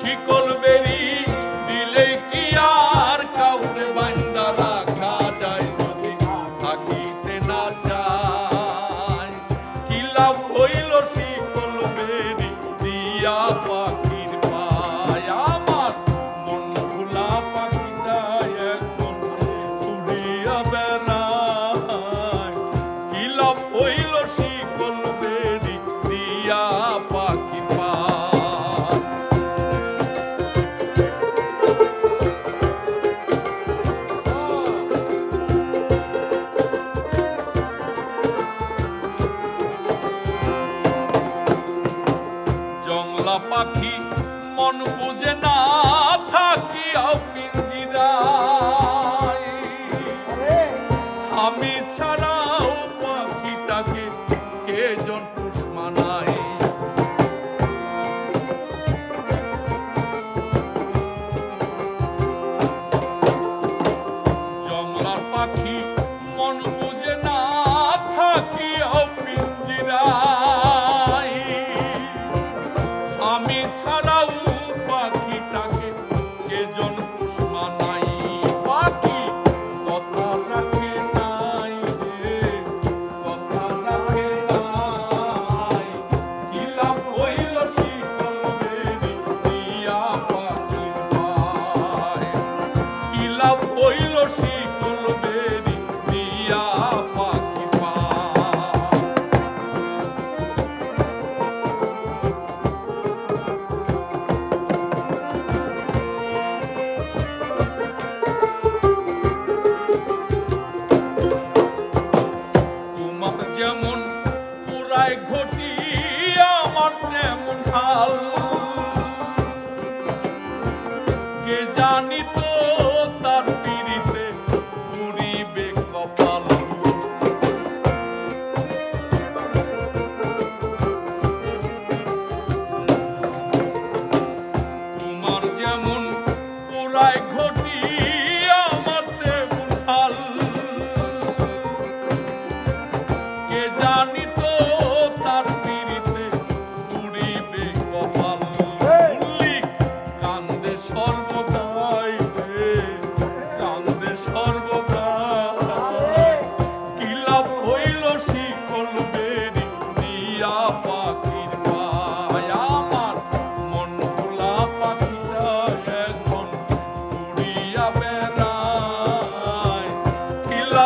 শিকল বেরি, দিলে কি আর কাউরে বান্দা রাখা যায়? যদি থাকিতে না চায়। কি লাভ হইল শিকল বেরি, দিয়া পাখি মন বুঝে না থাকি আমি ছাড়া যায় ঘটি জানিত